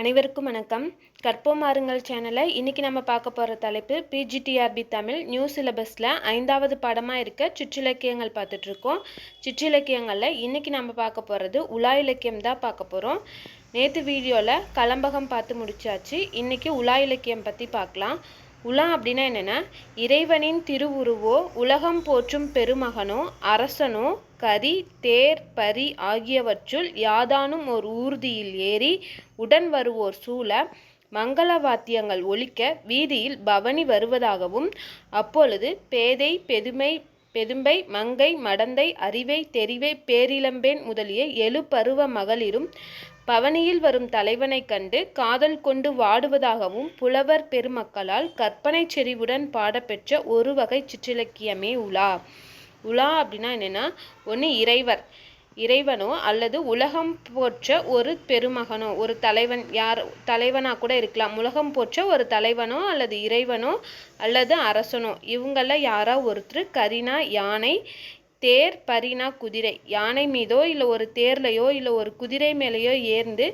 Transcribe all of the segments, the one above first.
அனைவருக்கும் வணக்கம். கற்போம் மாறுங்கள் சேனலை இன்றைக்கி நம்ம பார்க்க போகிற தலைப்பு பிஜிடிஆர்பி தமிழ் நியூ சிலபஸில் ஐந்தாவது பாடமாக இருக்க சிற்றிலக்கியங்கள் பார்த்துட்ருக்கோம் சிற்றிலக்கியங்களில் இன்றைக்கி நம்ம பார்க்க போகிறது உலா இலக்கியம் தான் பார்க்க போகிறோம் நேற்று வீடியோவில் கலம்பகம் பார்த்து முடிச்சாச்சு. இன்றைக்கி உலா இலக்கியம் பற்றி பார்க்கலாம். உலா அப்படின்னா என்னென்னா இறைவனின் திருவுருவோ உலகம் போற்றும் பெருமகனோ அரசனோ கரி தேர் பரி ஆகியவற்றுள் யாதானும் ஒரு ஊர்தியில் ஏறி உடன் வருவோர் சூழ மங்கள வாத்தியங்கள் ஒழிக்க வீதியில் பவனி வருவதாகவும் அப்பொழுது பேதை பெதுமை பெதும்பை மங்கை மடந்தை அறிவை தெரிவை பேரிளம்பேன் முதலிய எழு பருவ மகளிரும் பவனியில் வரும் தலைவனைக் கண்டு காதல் கொண்டு வாடுவதாகவும் புலவர் பெருமக்களால் கற்பனை செறிவுடன் பாடப்பெற்ற ஒரு வகை சிற்றிலக்கியமே உலா. உலா அப்படின்னா என்னென்னா ஒன்று இறைவர் இறைவனோ அல்லது உலகம் போற்ற ஒரு பெருமகனோ ஒரு தலைவன் யார் தலைவனாக கூட இருக்கலாம். உலகம் போற்ற ஒரு தலைவனோ அல்லது இறைவனோ அல்லது அரசனோ. இவங்களில் யாரோ ஒருத்தர் கரினா யானை தேர் பரினா குதிரை. யானை மீதோ இல்லை ஒரு தேர்லையோ இல்லை ஒரு குதிரை மேலேயோ ஏர்ந்து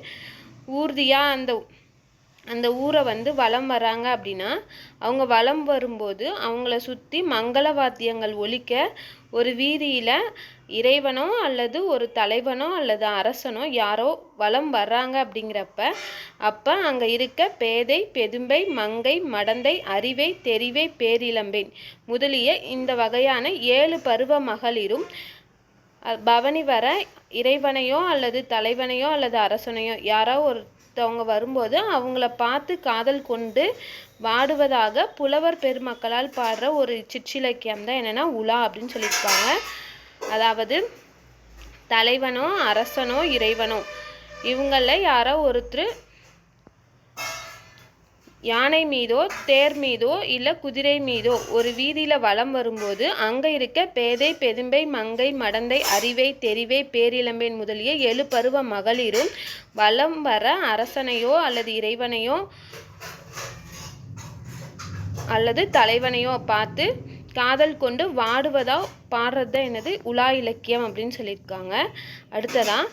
ஊர்தியாக அந்த அந்த ஊரை வந்து வலம் வராங்க அப்படின்னா அவங்க வலம் வரும்போது அவங்கள சுற்றி மங்கள வாத்தியங்கள் ஒலிக்க ஒரு வீதியில் இறைவனோ அல்லது ஒரு தலைவனோ அல்லது அரசனோ யாரோ வலம் வர்றாங்க அப்படிங்கிறப்ப அப்போ அங்கே இருக்க பேதை பெதும்பை மங்கை மடந்தை அறிவை தெரிவை பேரிளம்பேன் முதலிய இந்த வகையான ஏழு பருவ மகளிரும் பவனி வர இறைவனையோ அல்லது தலைவனையோ அல்லது அரசனையோ யாரோ ஒரு ஒருத்தவங்க வரும்போது அவங்கள பார்த்து காதல் கொண்டு வாடுவதாக புலவர் பெருமக்களால் பாடுற ஒரு சிற்றிலக்கியம் தான் என்னென்னா உலா அப்படின்னு சொல்லியிருப்பாங்க. அதாவது தலைவனோ அரசனோ இறைவனோ. இவங்களில் யாரோ ஒருத்தர் யானை மீதோ தேர் மீதோ இல்லை குதிரை மீதோ ஒரு வீதியில் வலம் வரும்போது அங்கே இருக்க பேதை பெதும்பை மங்கை மடந்தை அறிவை தெரிவை பேரிளம்பெண் முதலிய எழு பருவ மகளிரும் வலம் வர அரசனையோ அல்லது இறைவனையோ அல்லது தலைவனையோ பார்த்து காதல் கொண்டு வாடுவதா பாடுறது என்னது உலா இலக்கியம் அப்படின்னு சொல்லியிருக்காங்க. அடுத்ததான்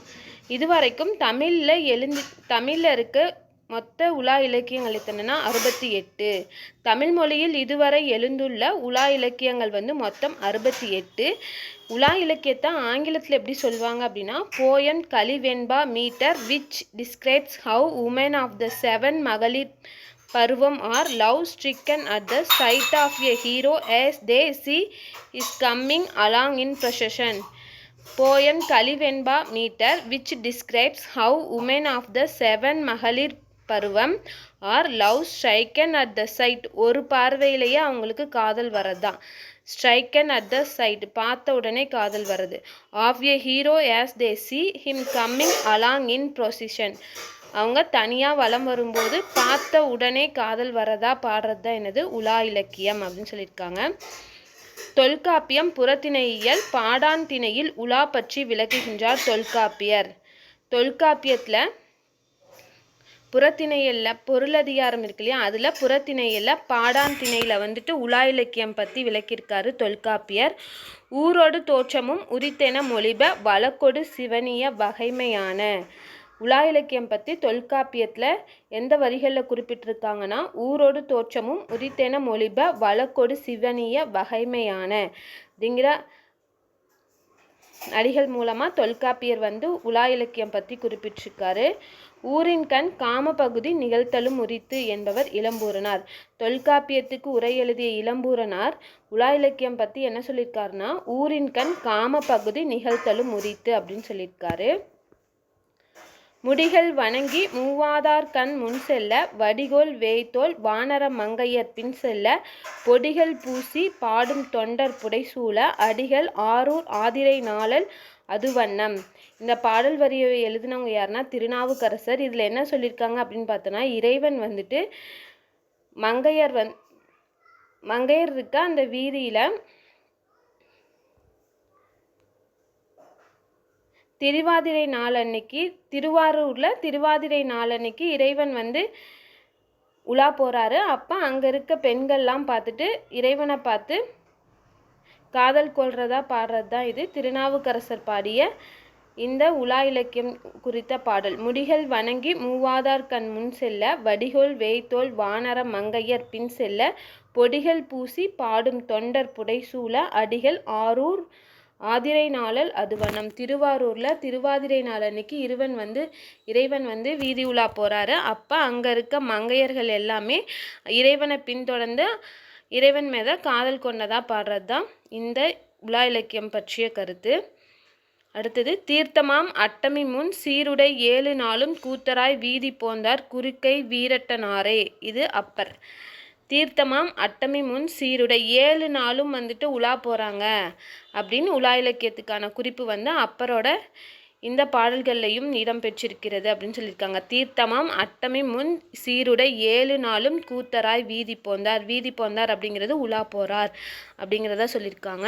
இதுவரைக்கும் தமிழில் எழுந்து தமிழில் இருக்க மொத்த உலா இலக்கியங்கள் எத்தனைனா அறுபத்தி எட்டு. தமிழ் மொழியில் இதுவரை எழுந்துள்ள உலா இலக்கியங்கள் வந்து மொத்தம் அறுபத்தி எட்டு. உலா இலக்கியத்தை ஆங்கிலத்தில் எப்படி சொல்லுவாங்க அப்படின்னா poem Kalivenba meter which describes how women of the seven magalir paruvam are love stricken at the sight of a hero as they see is coming along in procession poem Kalivenba meter which describes how women of the seven magalir paruvam are love stricken at the sight ஒரு பார்வையிலேயே அவங்களுக்கு காதல் வரதான் ஸ்ட்ரைக்கன் at the side பார்த்த உடனே காதல் வருது of a hero as they see him coming along in procession அவங்க தனியாக வலம் வரும்போது பார்த்த உடனே காதல் வரதா பாடுறது தான் என்னது? உலா இலக்கியம் அப்படின்னு சொல்லியிருக்காங்க. தொல்காப்பியம் புறத்திணையியல் பாடான் திணையில் உலா பற்றி விளக்குகின்றார் தொல்காப்பியர். தொல்காப்பியத்தில் புறத்திணையல்ல பொருளதிகாரம் இருக்கு இல்லையா? அதில் புறத்திணையில் பாடான் திணையில் வந்துட்டு உலா இலக்கியம் பற்றி விளக்கியிருக்காரு தொல்காப்பியர். ஊரோடு தோற்றமும் உரித்தென மொழிப வழக்கொடு சிவனிய வகைமையான. உலா இலக்கியம் பற்றி தொல்காப்பியத்தில் எந்த வரிகளில் குறிப்பிட்டிருக்காங்கன்னா ஊரோடு தோற்றமும் உரித்தென மொழிப வழக்கொடு சிவனிய வகைமையான. அப்படிங்கிற அடிகள் மூலமாக தொல்காப்பியர் வந்து உலா இலக்கியம் பற்றி குறிப்பிட்டிருக்காரு. ஊரின் கண் காம பகுதி நிகழ்த்தலும் உரித்து என்பவர் இளம்பூரனார். தொல்காப்பியத்துக்கு உரை எழுதிய இளம்பூரனார் உலா இலக்கியம் பற்றி என்ன சொல்லியிருக்காருன்னா ஊரின் கண் காம பகுதி நிகழ்த்தலும் உரித்து அப்படின்னு சொல்லியிருக்காரு முடிகள் வணங்கி மூவாதார் கண் முன் செல்ல வடிகோல் வேய்த்தோல் வானர மங்கையர் பின் செல்ல பொடிகள் பூசி பாடும் தொண்டர் புடைசூழ அடிகள் ஆரூர் ஆதிரை நாளல் அது வண்ணம் இந்த பாடல் வரியை எழுதினவங்க யாருன்னா திருநாவுக்கரசர். இதில் என்ன சொல்லியிருக்காங்க அப்படின்னு பார்த்தோன்னா இறைவன் வந்துட்டு மங்கையர் வந் மங்கையர் இருக்க அந்த வீதியில் திருவாதிரை நாள் அன்னைக்கு திருவாரூரில் திருவாதிரை நாள் அன்னைக்கு இறைவன் வந்து உலா போகிறாரு அப்போ அங்கே இருக்க பெண்கள்லாம் பார்த்துட்டு இறைவனை பார்த்து காதல் கொள்றதா பாடுறது தான் இது திருநாவுக்கரசர் பாடிய இந்த உலா இலக்கியம் குறித்த பாடல். முடிகள் வணங்கி மூவாதார் கண் முன் செல்ல வடிகோல் வேய்த்தோல் வானர மங்கையர் பின் செல்ல பொடிகள் பூசி பாடும் தொண்டர் புடைசூழ அடிகள் ஆரூர் ஆதிரை நாளல் அதுவனம். திருவாரூரில் திருவாதிரை நாள் அன்னைக்கு இருவன் வந்து இறைவன் வந்து வீதி உலா போகிறாரு அப்போ அங்கே இருக்க மங்கையர்கள் எல்லாமே இறைவனை பின்தொடர்ந்து இறைவன் மேலே காதல் கொண்டதாக பாடுறது தான் இந்த உலா இலக்கியம் பற்றிய கருத்து. அடுத்தது தீர்த்தமாம் அட்டமி முன் சீருடை ஏழு நாளும் கூத்தராய் வீதி போந்தார் குறுக்கை வீரட்டனாரே. இது அப்பர். தீர்த்தமாம் அட்டமி முன் சீருடை ஏழு நாளும் வந்துட்டு உலா போகிறாங்க அப்படின்னு உலா இலக்கியத்துக்கான குறிப்பு வந்து அப்பரோட இந்த பாடல்கள்லையும் இடம் பெற்றிருக்கிறது அப்படின்னு சொல்லியிருக்காங்க. தீர்த்தமாம் அட்டமி முன் சீருடை ஏழு நாளும் கூத்தராய் வீதி போந்தார். வீதி போந்தார் அப்படிங்கிறது உலா போறார் அப்படிங்கிறத சொல்லியிருக்காங்க.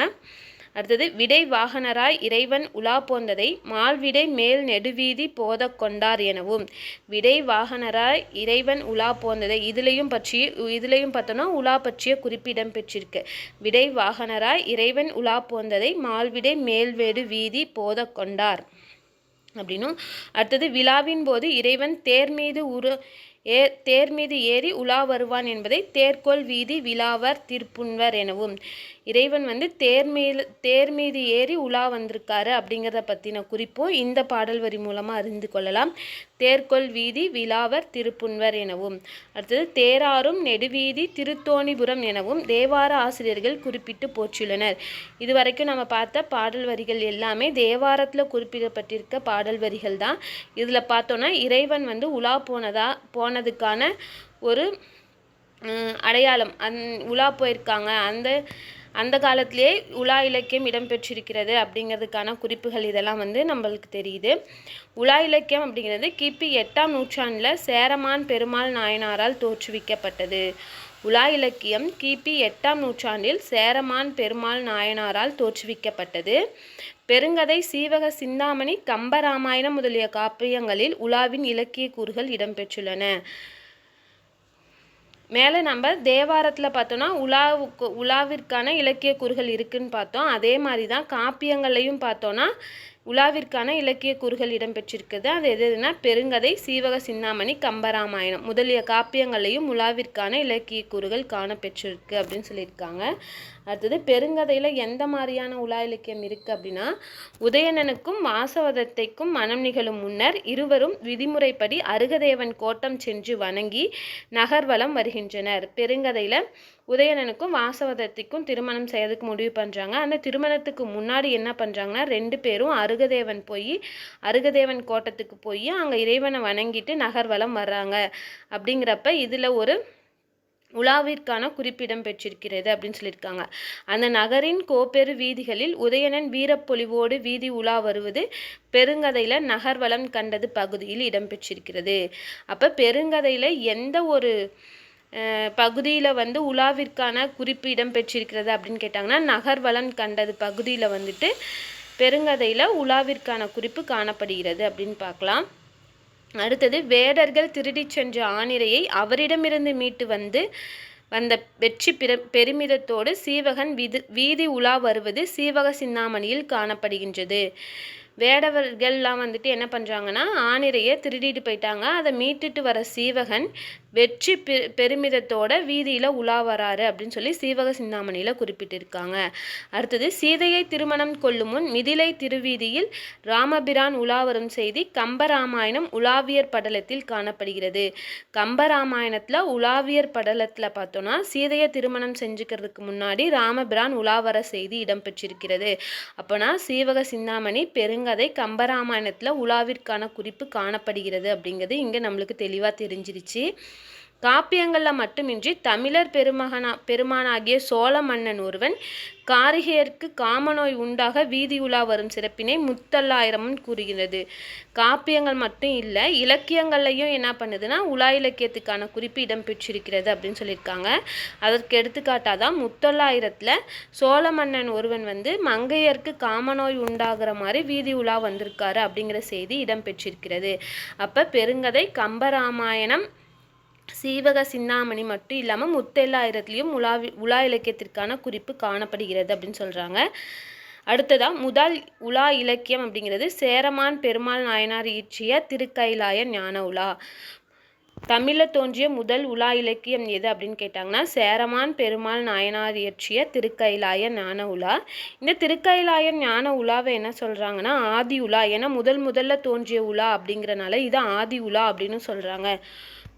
அடுத்தது விடை வாகனராய் இறைவன் உலா போந்ததை மால்விடை மேல் நெடுவீதி போத கொண்டார் எனவும். விடை வாகனராய் இறைவன் உலா போந்ததை இதுலேயும் பற்றி இதுலேயும் பார்த்தோன்னா உலா பற்றிய குறிப்பிடம் பெற்றிருக்கு. விடை வாகனராய் இறைவன் உலா போந்ததை மால்விடை மேல்வேடு வீதி போத கொண்டார் அப்படின்னும். அடுத்தது விழாவின் போது இறைவன் தேர் மீது உரு ஏ தேர் மீது ஏறி உலா வருவான் என்பதை தேர்கோள் வீதி விழாவர் திருப்புண்வர் எனவும். இறைவன் வந்து தேர் மீது தேர் மீது ஏறி உலா வந்திருக்காரு அப்படிங்கிறத பற்றின குறிப்பும் இந்த பாடல் வரி மூலமாக அறிந்து கொள்ளலாம். தேர்கொள் வீதி விழாவர் திருப்புன்வர் எனவும் அடுத்தது தேராரும் நெடுவீதி திருத்தோணிபுரம் எனவும் தேவார ஆசிரியர்கள் குறிப்பிட்டு போற்றியுள்ளனர். இதுவரைக்கும் நம்ம பார்த்த பாடல் வரிகள் எல்லாமே தேவாரத்தில் குறிப்பிடப்பட்டிருக்க பாடல் வரிகள் தான். இதில் பார்த்தோன்னா இறைவன் வந்து உலா போனதா போனதுக்கான ஒரு அடையாளம் அந் உலா போயிருக்காங்க. அந்த அந்த காலத்திலே உலா இலக்கியம் இடம்பெற்றிருக்கிறது அப்படிங்கிறதுக்கான குறிப்புகள் இதெல்லாம் வந்து நம்மளுக்கு தெரியுது. உலா இலக்கியம் அப்படிங்கிறது கிபி எட்டாம் நூற்றாண்டில் சேரமான் பெருமாள் நாயனாரால் தோற்றுவிக்கப்பட்டது. உலா இலக்கியம் கிபி எட்டாம் நூற்றாண்டில் சேரமான் பெருமாள் நாயனாரால் தோற்றுவிக்கப்பட்டது. பெருங்கதை சீவக சிந்தாமணி கம்பராமாயணம் முதலிய காப்பியங்களில் உலாவின் இலக்கிய கூறுகள் இடம்பெற்றுள்ளன. மேலே நம்ம தேவாரத்தில் பார்த்தோன்னா உலாவுக்கு உலாவிற்கான இலக்கிய கூறுகள் இருக்குதுன்னு பார்த்தோம். அதே மாதிரி தான் காப்பியங்களையும் பார்த்தோன்னா உலாவிற்கான இலக்கிய கூறுகள் இடம்பெற்றிருக்குது அது எது எதுனா பெருங்கதை சீவக சின்னாமணி கம்பராமாயணம் முதலிய காப்பியங்களையும் உலாவிற்கான இலக்கிய கூறுகள் காணப்பெற்றிருக்கு அப்படின்னு சொல்லியிருக்காங்க. அடுத்தது பெருங்கதையில் எந்த மாதிரியான உலா இலக்கியம் இருக்குது அப்படின்னா உதயணனுக்கும் வாசவதத்தைக்கும் மனம் நிகழும் முன்னர் இருவரும் விதிமுறைப்படி அருகதேவன் கோட்டம் சென்று வணங்கி நகர்வலம் வருகின்றனர். பெருங்கதையில் உதயணனுக்கும் வாசவதத்திக்கும் திருமணம் செய்யறதுக்கு முடிவு பண்ணுறாங்க அந்த திருமணத்துக்கு முன்னாடி என்ன பண்ணுறாங்கன்னா ரெண்டு பேரும் அருகதேவன் போய் அருகதேவன் கோட்டத்துக்கு போய் அங்கே இறைவனை வணங்கிட்டு நகர்வலம் வர்றாங்க. அப்படிங்கிறப்ப இதில் ஒரு உலாவிற்கான குறிப்பிடம் பெற்றிருக்கிறது அப்படின்னு சொல்லியிருக்காங்க. அந்த நகரின் கோப்பெரு வீதிகளில் உதயணன் வீரப்பொலிவோடு வீதி உலா வருவது பெருங்கதையில் நகர்வலம் கண்டது பகுதியில் இடம்பெற்றிருக்கிறது அப்போ பெருங்கதையில் எந்த ஒரு பகுதியில் வந்து உலாவிற்கான குறிப்பு இடம் பெற்றிருக்கிறது அப்படின்னு கேட்டாங்கன்னா நகர்வளம் கண்டது பகுதியில் வந்துட்டு பெருங்கதையில் உலாவிற்கான குறிப்பு காணப்படுகிறது அப்படின்னு பார்க்கலாம். அடுத்தது வேடர்கள் திருடிச் சென்ற ஆணிரையை அவரிடமிருந்து மீட்டு வந்து வந்த வெற்றி பிற பெருமிதத்தோடு சீவகன் விது வீதி உலா வருவது சீவக சின்னாமணியில் காணப்படுகின்றது. வேடவர்கள்லாம் வந்துட்டு என்ன பண்ணுறாங்கன்னா ஆணிரையை திருடிட்டு போயிட்டாங்க. அதை மீட்டுட்டு வர சீவகன் வெற்றி பெ பெருமிதத்தோட வீதியில் உலா வராரு அப்படின்னு சொல்லி சீவக சிந்தாமணியில் குறிப்பிட்டிருக்காங்க. அடுத்தது சீதையை திருமணம் கொள்ளும் முன் மிதிலை திருவீதியில் ராமபிரான் உலா வரும் செய்தி கம்பராமாயணம் உலாவியர் படலத்தில் காணப்படுகிறது. கம்பராமாயணத்தில் உலாவியர் படலத்தில் பார்த்தோன்னா சீதையை திருமணம் செஞ்சுக்கிறதுக்கு முன்னாடி ராமபிரான் உலா வர செய்தி இடம்பெற்றிருக்கிறது. அப்போனா சீவக சிந்தாமணி பெருங்கதை கம்பராமாயணத்தில் உலாவிற்கான குறிப்பு காணப்படுகிறது அப்படிங்கிறது இங்கே நம்மளுக்கு தெளிவாக தெரிஞ்சிருச்சு. காப்பியங்களில் மட்டுமின்றி தமிழர் பெருமகனா பெருமானாகிய சோழ மன்னன் ஒருவன் காரிகையர்க்கு காமநோய் உண்டாக வீதி உலா வரும் சிறப்பினை முத்தல்லாயிரமும் கூறுகிறது காப்பியங்கள் மட்டும் இல்லை இலக்கியங்கள்லையும் என்ன பண்ணுதுன்னா உலா இலக்கியத்துக்கான குறிப்பு இடம்பெற்றிருக்கிறது அப்படின்னு சொல்லியிருக்காங்க. அதற்கு எடுத்துக்காட்டாக தான் முத்தொள்ளாயிரத்தில் சோழ மன்னன் ஒருவன் வந்து மங்கையர்க்கு காமநோய் உண்டாகிற மாதிரி வீதி உலா வந்திருக்காரு அப்படிங்கிற செய்தி இடம்பெற்றிருக்கிறது அப்போ பெருங்கதை கம்பராமாயணம் சீவக சின்னாமணி மட்டும் இல்லாமல் முத்தெல்லாயிரத்துலேயும் உலா உலா இலக்கியத்திற்கான குறிப்பு காணப்படுகிறது அப்படின்னு சொல்கிறாங்க அடுத்ததாக முதல் உலா இலக்கியம் அப்படிங்கிறது சேரமான் பெருமாள் நாயனார் இயற்றிய திருக்கைலாய ஞான உலா. தமிழில் தோன்றிய முதல் உலா இலக்கியம் எது அப்படின்னு கேட்டாங்கன்னா சேரமான் பெருமாள் நாயனார் இயற்றிய திருக்கைலாய ஞான உலா. இந்த திருக்கைலாய ஞான உலாவை என்ன சொல்கிறாங்கன்னா ஆதி உலா. ஏன்னா முதல் முதல்ல தோன்றிய உலா அப்படிங்கிறனால இது ஆதி உலா அப்படின்னு சொல்கிறாங்க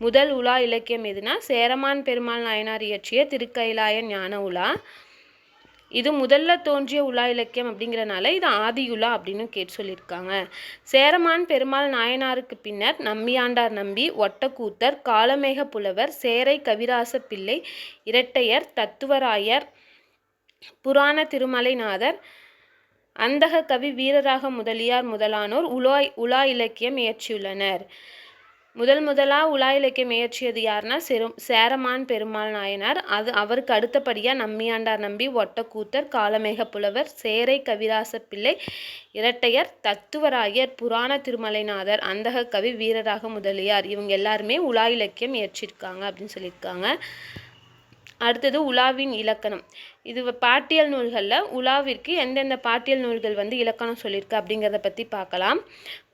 முதல் உலா இலக்கியம் எதுனா? சேரமான் பெருமாள் நாயனார் இயற்றிய திருக்கைலாய ஞான உலா. இது முதல்ல தோன்றிய உலா இலக்கியம் அப்படிங்கிறனால இது ஆதியுலா அப்படின்னு கேட்டு சொல்லியிருக்காங்க. சேரமான் பெருமாள் நாயனாருக்கு பின்னர் நம்பியாண்டார் நம்பி ஒட்டக்கூத்தர் காலமேக புலவர் சேரை கவிராச பிள்ளை இரட்டையர் தத்துவராயர் புராண திருமலைநாதர் அந்தக கவி வீரராக முதலியார் முதலானோர் உலா உலா இலக்கியம் இயற்றியுள்ளனர். முதல் முதலாக உலா இலக்கியம் இயற்றியது யாருன்னா செரு சேரமான் பெருமாள் நாயனார். அது அவருக்கு அடுத்தபடியாக நம்பியாண்டார் நம்பி ஒட்டக்கூத்தர் காலமேக புலவர் சேரை கவிராச பிள்ளை இரட்டையர் தத்துவராயர் புராண திருமலைநாதர் அந்தக கவி வீரராக முதலியார். இவங்க எல்லாருமே உலா இலக்கியம் இயற்றிருக்காங்க அப்படின்னு சொல்லியிருக்காங்க. அடுத்தது உலாவின் இலக்கணம். இது பாட்டியல் நூல்களில் உலாவிற்கு எந்தெந்த பாட்டியல் நூல்கள் வந்து இலக்கணம் சொல்லியிருக்கு அப்படிங்கிறத பற்றி பார்க்கலாம்.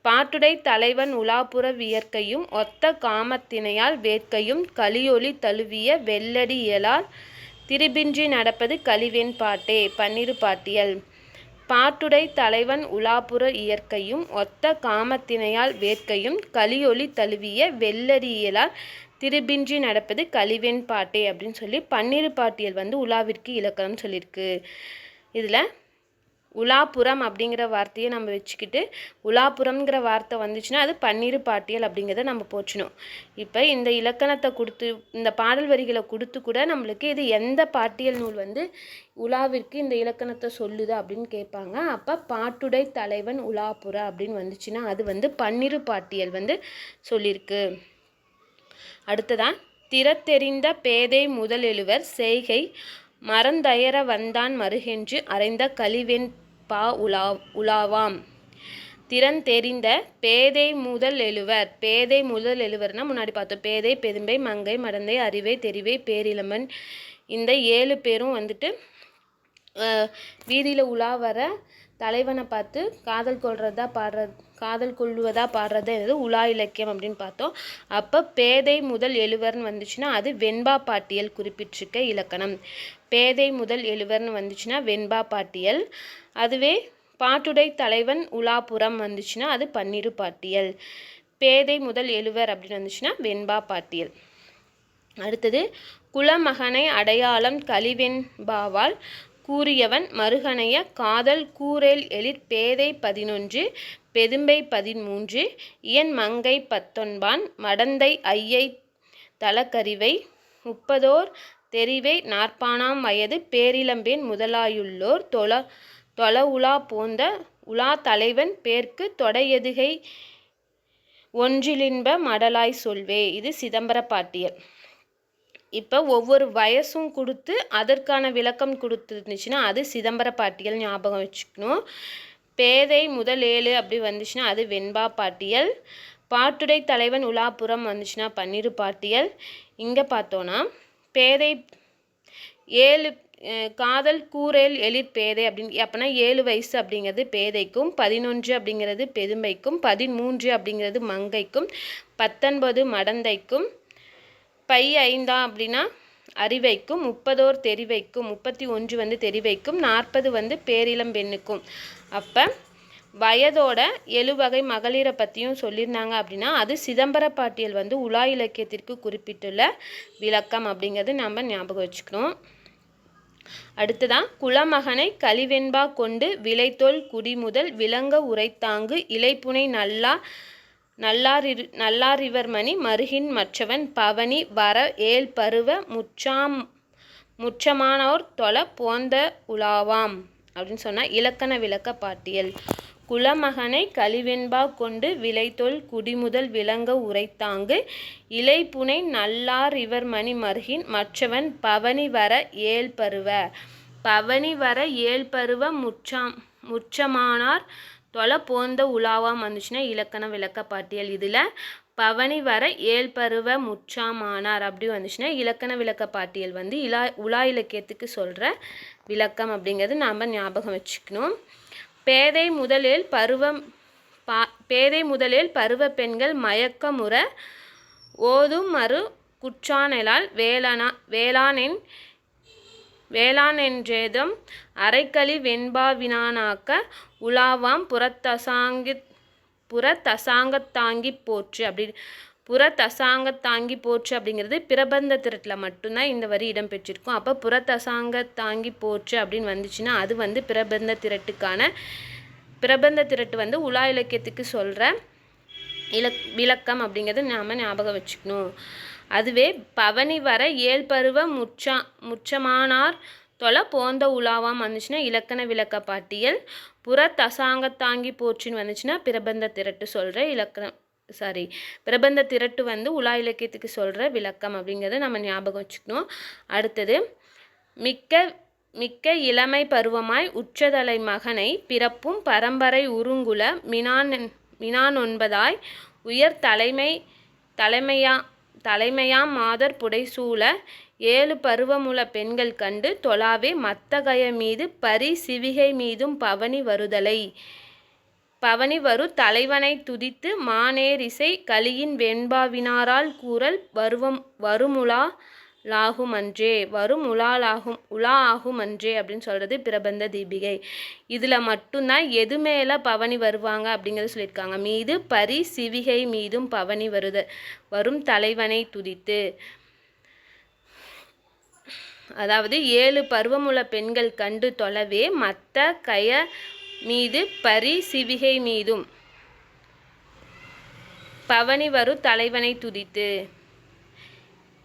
பாட்டுடை தலைவன் உலாப்புற வியர்க்கையும் ஒத்த காமத்தினையால் வேட்கையும் கலியொலி தழுவிய வெள்ளடி இயலால் திரிபின்றி நடப்பது கலிவெண் பாட்டே பன்னிரு பாட்டியல். பாட்டுடை தலைவன் உலாப்புற இயற்கையும் ஒத்த காமத்தினையால் வேட்கையும் கலியொலி தழுவிய வெள்ளடியலால் திருபின்றி நடப்பது கலிவெண் பாட்டே அப்படின்னு சொல்லி பன்னிரு பாட்டியல் வந்து உலாவிற்கு இலக்கணம் சொல்லியிருக்கு. இதில் உலாபுரம் அப்படிங்கிற வார்த்தையை நம்ம வச்சுக்கிட்டு உலாபுரம்ங்கிற வார்த்தை வந்துச்சுன்னா அது பன்னிரு பாட்டியல் அப்படிங்கிறத நம்ம போற்றணும். இப்போ இந்த இலக்கணத்தை கொடுத்து இந்த பாடல் வரிகளை கொடுத்து கூட நம்மளுக்கு இது எந்த பாட்டியல் நூல் வந்து உலாவிற்கு இந்த இலக்கணத்தை சொல்லுது அப்படின்னு கேட்பாங்க. அப்போ பாட்டுடை தலைவன் உலாபுர அப்படின்னு வந்துச்சுன்னா அது வந்து பன்னிரு பாட்டியல் வந்து சொல்லியிருக்கு அடுத்ததான் திறத்தெறிந்த பேதை முதல் எழுவர் செய்கை மறந்தயர வந்தான் மறுகென்று அறைந்த கலிவெண் பா உலா உலாவாம். திறன் தெரிந்த பேதை முதல் எழுவர். பேதை முதல் எழுவர்னா முன்னாடி பார்த்தோம். பேதை பெரும்பை மங்கை மடந்தை அறிவை தெரிவை பேரிளமன் இந்த ஏழு பேரும் வந்துட்டு வீதியில் உலா வர தலைவனை பார்த்து காதல் கொள்றதா பாடுறது காதல் கொள்வதா பாடுறது என்னது? உலா இலக்கியம் அப்படின்னு பார்த்தோம். அப்போ பேதை முதல் எழுவர்னு வந்துச்சுன்னா அது வெண்பா பாட்டியல் குறிப்பிட்டிருக்க இலக்கணம். பேதை முதல் எழுவர்னு வந்துச்சுன்னா வெண்பா பாட்டியல். அதுவே பாட்டுடை தலைவன் உலாபுரம் வந்துச்சுன்னா அது பன்னிரு பாட்டியல். பேதை முதல் எழுவர் அப்படின்னு வந்துச்சுன்னா வெண்பா பாட்டியல். அடுத்தது குலமகனை அடையாளம் கலிவெண்பாவால் கூறியவன் மருகனைய காதல் கூரேல் எழிற் பேதை பதினொன்று பெதும்பை பதிமூன்று இயன் மங்கை பத்தொன்பான் மடந்தை ஐயை தலக்கரிவை முப்பதோர் தெரிவை நாற்பானாம் வயது பேரிளம்பேன் முதலாயுள்ளோர் தொல தொல உலா போந்த உலா தலைவன் பேர்க்கு தொடையெதுகை ஒன்றிலின்ப மடலாய் சொல்வே. இது சிதம்பர பாட்டியல் இப்போ ஒவ்வொரு வயசும் கொடுத்து அதற்கான விளக்கம் கொடுத்துருந்துச்சுன்னா அது சிதம்பர பாட்டியல் ஞாபகம் வச்சுக்கணும். பேதை முதல் ஏழு அப்படி வந்துச்சுன்னா அது வெண்பா பாட்டியல். பாட்டுடை தலைவன் உலாப்புறம் வந்துச்சுன்னா பன்னிரு பாட்டியல். இங்கே பார்த்தோன்னா பேதை ஏழு காதல் கூரேல் எழிற் பேதை அப்படின்னு அப்போனா ஏழு வயசு அப்படிங்கிறது பேதைக்கும் பதினொன்று அப்படிங்கிறது பெருமைக்கும் பதிமூன்று அப்படிங்கிறது மங்கைக்கும் பத்தொன்பது மடந்தைக்கும் பை ஐந்தா அப்படின்னா அறிவைக்கும் முப்பதோர் தெரிவைக்கும் முப்பத்தி ஒன்று வந்து தெரிவைக்கும் நாற்பது வந்து பேரிளம் பெண்ணுக்கும். அப்போ வயதோட எழுவகை மகளிரை பற்றியும் சொல்லியிருந்தாங்க அப்படின்னா அது சிதம்பர பாட்டியல் வந்து உலா இலக்கியத்திற்கு குறிப்பிட்டுள்ள விளக்கம் அப்படிங்கிறது நம்ம ஞாபகம் வச்சுக்கணும். அடுத்ததான் குலமகனை கலிவெண்பா கொண்டு விளைத்தோல் குடிமுதல் விலங்க உரைத்தாங்கு இலைப்புனை நல்லா நல்லாரிரு நல்லாரிவர்மணி மருகின் மற்றவன் பவனி வர ஏல் பருவ முற்றாம் முற்றமானோர் தொலை போந்த உலாவாம் அப்படின்னு சொன்னால் இலக்கண விளக்க பாட்டியல். குலமகனை கழிவென்பா கொண்டு விளைத்தொல் குடிமுதல் விளங்க உரைத்தாங்கு. இலைப்புனை நல்லார் இவர் மணி மருகின் மற்றவன் பவனி வர ஏல் பருவ பவனி வர ஏல் பருவ முற்றாம் முற்றமானார் தொலை போந்த உலாவாம் வந்துச்சுன்னா இலக்கண விளக்க பாட்டியல் இதில். பவனி வர ஏல் பருவ முற்றாமானார் அப்படி வந்துச்சுன்னா இலக்கண விளக்க பாட்டியல் வந்து இலா உலா இலக்கியத்துக்கு சொல்கிற விளக்கம் அப்படிங்கிறது நாம் ஞாபகம் வச்சுக்கணும். பேதை முதலில் பருவம் பா பேதை முதலில் பருவ பெண்கள் மயக்கமுற ஓதும் மறு குற்றானலால் வேளானா வேளாணென் வேளாணென்றேதும் அரைக்களி வெண்பாவினானாக்க உலாவாம் புறத்தசாங்கி புறத்தசாங்கத்தாங்கி போற்று. அப்படி புறத்தசாங்கத்தாங்கி போற்று அப்படிங்கிறது பிரபந்த திரட்டில் மட்டும்தான் இந்த வரி இடம்பெற்றிருக்கும் அப்போ புறத்தசாங்கத்தாங்கி போற்று அப்படின்னு வந்துச்சுன்னா அது வந்து பிரபந்த திரட்டுக்கான பிரபந்த திரட்டு வந்து உலா இலக்கியத்துக்கு சொல்கிற இலக் விளக்கம் அப்படிங்கிறது நாம் ஞாபகம் வச்சுக்கணும். அதுவே பவனி வர ஏழ் பருவ முச்சா முச்சமானார் தொலை போந்த உலாவாம் வந்துச்சுன்னா இலக்கண விளக்க பாட்டியல். புற தசாங்கத்தாங்கி போற்றின்னு வந்துச்சுன்னா பிரபந்த திரட்டு சொல்கிற இலக்கணம். சாரி. பிரபந்த திரட்டு வந்து உலா இலக்கியத்துக்கு சொல்கிற விளக்கம் அப்படிங்கிறத நம்ம ஞாபகம் வச்சுக்கணும். அடுத்தது மிக்க மிக்க இளமை பருவமாய் உச்சதலை மகனை பிறப்பும் பரம்பரை உருங்குல மினான் மினானொன்பதாய் உயர் தலைமை தலைமையா தலைமையாம் மாதர் புடைசூழ ஏழு பருவமுல பெண்கள் கண்டு தொழாவே மத்தகய மீது பரி சிவிகை மீதும் பவனி வருதலை. பவனி வரு தலைவனை துதித்து மானேரிசை கலியின் வெண்பாவினாரால் கூறல் வருவம் வருமுலா லாகுமன்றே வரும் உலாலாகும் உலா ஆகுமன்றே அப்படின்னு சொல்கிறது பிரபந்த தீபிகை. இதில் மட்டும்தான் எது மேலே பவனி வருவாங்க அப்படிங்கிறத சொல்லியிருக்காங்க. மீது பரி சிவிகை மீதும் பவனி வருத. வரும் தலைவனை துதித்து. அதாவது ஏழு பருவமுள்ள பெண்கள் கண்டு தொலைவே மற்ற கய மீது பரி சிவிகை மீதும். பவனி வரு தலைவனை துதித்து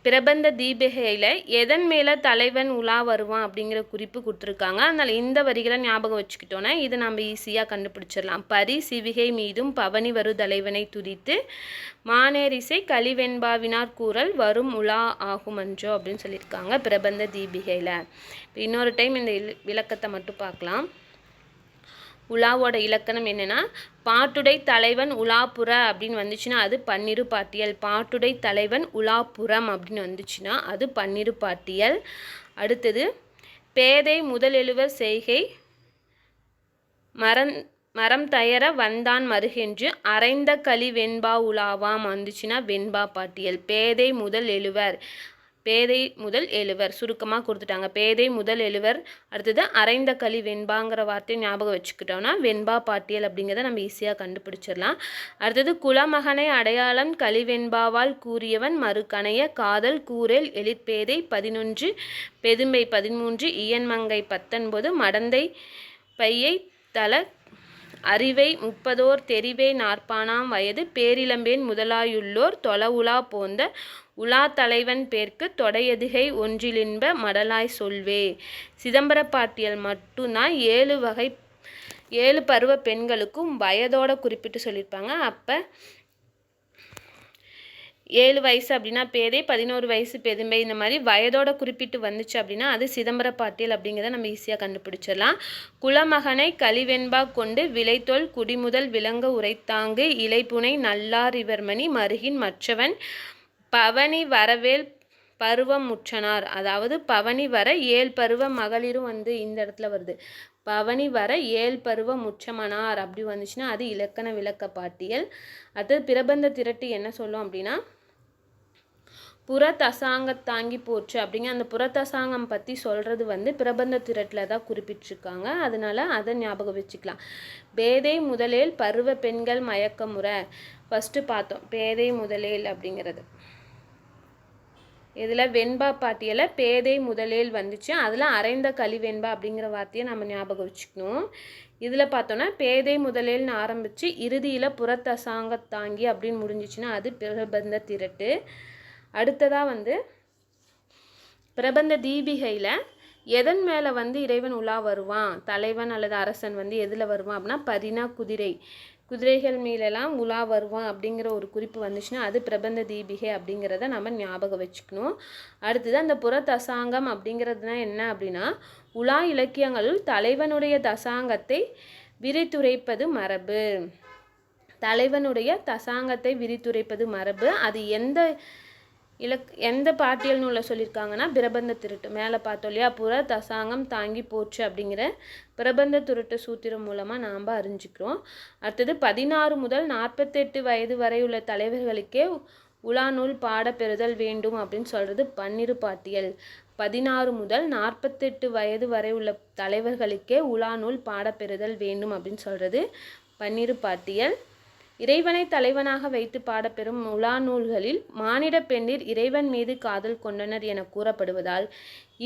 பிரபந்த தீபிகையில் எதன் மேலே தலைவன் உலா வருவான் அப்படிங்கிற குறிப்பு கொடுத்துருக்காங்க. அதனால் இந்த வரிகளை ஞாபகம் வச்சுக்கிட்டோன்னா இதை நம்ம ஈஸியாக கண்டுபிடிச்சிடலாம். பரி சிவிகை மீதும் பவனி வரு தலைவனை துதித்து மானேரிசை கலிவெண்பாவினார் கூறல் வரும் உலா ஆகுமன்றோ அப்படின்னு சொல்லியிருக்காங்க பிரபந்த தீபிகையில். இன்னொரு டைம் இந்த இல் விளக்கத்தை மட்டும் பார்க்கலாம். உலாவோட இலக்கணம் என்னென்னா பாட்டுடை தலைவன் உலாப்புற அப்படின்னு வந்துச்சுன்னா அது பன்னிரு பாட்டியல். பாட்டுடை தலைவன் உலாப்புறம் அப்படின்னு வந்துச்சுன்னா அது பன்னிரு பாட்டியல். அடுத்தது பேதை முதலெழுவர் செய்கை மரம் மரம் தயர வந்தான் மருகென்று அரைந்த களி வெண்பா உலாவாம் வந்துச்சுன்னா வெண்பா பாட்டியல். பேதை முதல் எழுவர் பேதை முதல் எழுவர். சுருக்கமாக கொடுத்துட்டாங்க. பேதை முதல் எழுவர். அடுத்தது அரைந்த களி வெண்பாங்கிற வார்த்தையை ஞாபகம் வச்சுக்கிட்டோம்னா வெண்பா பாட்டியல் அப்படிங்கிறத நம்ம ஈஸியாக கண்டுபிடிச்சிடலாம். அடுத்தது குலமகனை அடையாளம் களி வெண்பாவால் கூறியவன் மறுகணைய காதல் கூறல் எழிற்பேதை பதினொன்று பெதும்பை பதிமூன்று இயன்மங்கை பத்தொன்பது மடந்தை பையை தல அறிவை முப்பதோர் தெரிவை நாற்பானாம் வயது பேரிளம்பேன் முதலாயுள்ளோர் தொலவுலா போந்த உலா தலைவன் பேர்க்கு தொடையதுகை ஒன்றிலின்ப மடலாய் சொல்வே. சிதம்பரப்பாட்டியல் மட்டும்தான் ஏழு வகை ஏழு பருவ பெண்களுக்கும் வயதோட குறிப்பிட்டு சொல்லியிருப்பாங்க. அப்போ ஏழு வயசு அப்படின்னா பேதை பதினோரு வயசு பெரும்பை இந்த மாதிரி வயதோட குறிப்பிட்டு வந்துச்சு அப்படின்னா அது சிதம்பர பாட்டியல் அப்படிங்கிறத நம்ம ஈஸியாக கண்டுபிடிச்சிடலாம். குலமகனை கலிவெண்பா கொண்டு விளைத்தோல் குடிமுதல் விலங்க உரைத்தாங்கு இலைப்புனை நல்லார் இவர்மணி மருகின் மற்றவன் பவனி வரவேல் பருவம் முற்றனார். அதாவது பவனி வர ஏழு பருவ மகளிரும் வந்து இந்த இடத்துல வருது. பவனி வர ஏழு பருவ முற்றமனார் அப்படி வந்துச்சுன்னா அது இலக்கண விளக்க பாட்டியல். அடுத்தது பிரபந்த திரட்டு என்ன சொல்லும் அப்படின்னா புறத்தசாங்கத்தாங்கி போச்சு அப்படிங்க. அந்த புறத்தசாங்கம் பற்றி சொல்கிறது வந்து பிரபந்த திரட்டில் தான் குறிப்பிட்டிருக்காங்க. அதனால அதை ஞாபகம் வச்சுக்கலாம். பேதை முதலேல் பருவ பெண்கள் மயக்க முறை. ஃபஸ்ட்டு பார்த்தோம். பேதை முதலேல் அப்படிங்கிறது. இதில் வெண்பா பாட்டியில் பேதை முதலில் வந்துச்சு. அதில் அரைந்த களி வெண்பா அப்படிங்கிற வார்த்தையை நம்ம ஞாபகம் வச்சுக்கணும். இதில் பார்த்தோன்னா பேதை முதலேல்னு ஆரம்பித்து இறுதியில் புறத்தசாங்கத்தாங்கி அப்படின்னு முடிஞ்சிச்சுன்னா அது பிரபந்த திரட்டு. அடுத்ததாக வந்து பிரபந்த தீபிகையில் எதன் மேலே வந்து இறைவன் உலா வருவான்? தலைவன் அல்லது அரசன் வந்து எதில் வருவான் அப்படின்னா பரினா குதிரை. குதிரைகள் மேலெல்லாம் உலா வருவான் அப்படிங்கிற ஒரு குறிப்பு வந்துச்சுன்னா அது பிரபந்த தீபிகை அப்படிங்கிறத நம்ம ஞாபகம் வச்சுக்கணும். அடுத்தது அந்த புற தசாங்கம் அப்படிங்கிறதுனா என்ன அப்படின்னா உலா இலக்கியங்களுள் தலைவனுடைய தசாங்கத்தை விரித்துரைப்பது மரபு. தலைவனுடைய தசாங்கத்தை விரித்துரைப்பது மரபு. அது எந்த இலக் எந்த பாட்டியல் நூலில் சொல்லியிருக்காங்கன்னா பிரபந்த திருட்டு. மேலே பார்த்தோம் இல்லையா? புற தசாங்கம் தாங்கி போச்சு அப்படிங்கிற பிரபந்த திருட்டு சூத்திரம் மூலமாக நாம் அறிஞ்சிக்கிறோம். அடுத்தது பதினாறு முதல் நாற்பத்தெட்டு வயது வரை உள்ள தலைவர்களுக்கே உலாநூல் பாட பெறுதல் வேண்டும் அப்படின்னு சொல்கிறது பன்னிரு பாட்டியல். பதினாறு முதல் நாற்பத்தெட்டு வயது வரை உள்ள தலைவர்களுக்கே உலாநூல் பாட பெறுதல் வேண்டும் அப்படின்னு சொல்கிறது பன்னிரு பாட்டியல். இறைவனை தலைவனாக வைத்து பாடப்பெறும் உலா நூல்களில் மானிட பெண்ணிர் இறைவன் மீது காதல் கொண்டனர் என கூறப்படுவதால்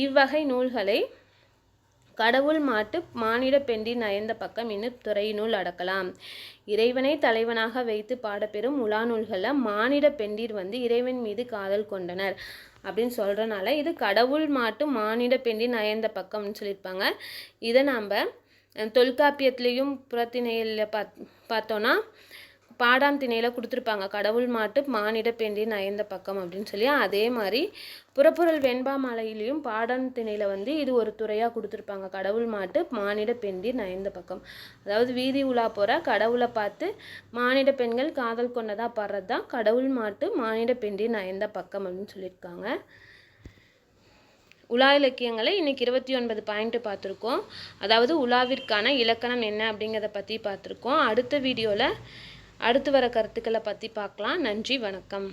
இவ்வகை நூல்களை கடவுள் மாட்டு மானிட பெண்டின் அயந்த பக்கம் இன்னும் துறையினுள் அடக்கலாம். இறைவனை தலைவனாக வைத்து பாடப்பெறும் உலா நூல்களில் மானிட பெண்டிர் வந்து இறைவன் மீது காதல் கொண்டனர் அப்படின்னு சொல்கிறனால இது கடவுள் மாட்டு மானிட பெண்டின் அயந்த பக்கம்னு சொல்லியிருப்பாங்க. இதை நாம் தொல்காப்பியத்துலேயும் புறத்திணையில் பாத் பார்த்தோன்னா பாடாம் திணையில் கொடுத்துருப்பாங்க. கடவுள் மாட்டு மானிட பெண்டின் நயந்த பக்கம் அப்படின்னு சொல்லி அதே மாதிரி புறப்பொருள் வெண்பா மலையிலையும் பாடாம் திணையில் வந்து இது ஒரு துறையாக கொடுத்துருப்பாங்க. கடவுள் மாட்டு மானிட பெண்டின் நயந்த பக்கம். அதாவது வீதி உலா போகிற கடவுளை பார்த்து மானிட பெண்கள் காதல் கொண்டதாக பாடுறது தான் கடவுள் மாட்டு மானிட பெண்டின் நயந்த பக்கம் அப்படின்னு சொல்லியிருக்காங்க. உலா இலக்கியங்களை இன்றைக்கி இருபத்தி ஒன்பது பாயிண்ட்டு பார்த்துருக்கோம். அதாவது உலாவிற்கான இலக்கணம் என்ன அப்படிங்கிறத பற்றி பார்த்துருக்கோம். அடுத்த வீடியோவில் அடுத்து வர கருத்துக்களை பற்றி பார்க்கலாம். நன்றி வணக்கம்.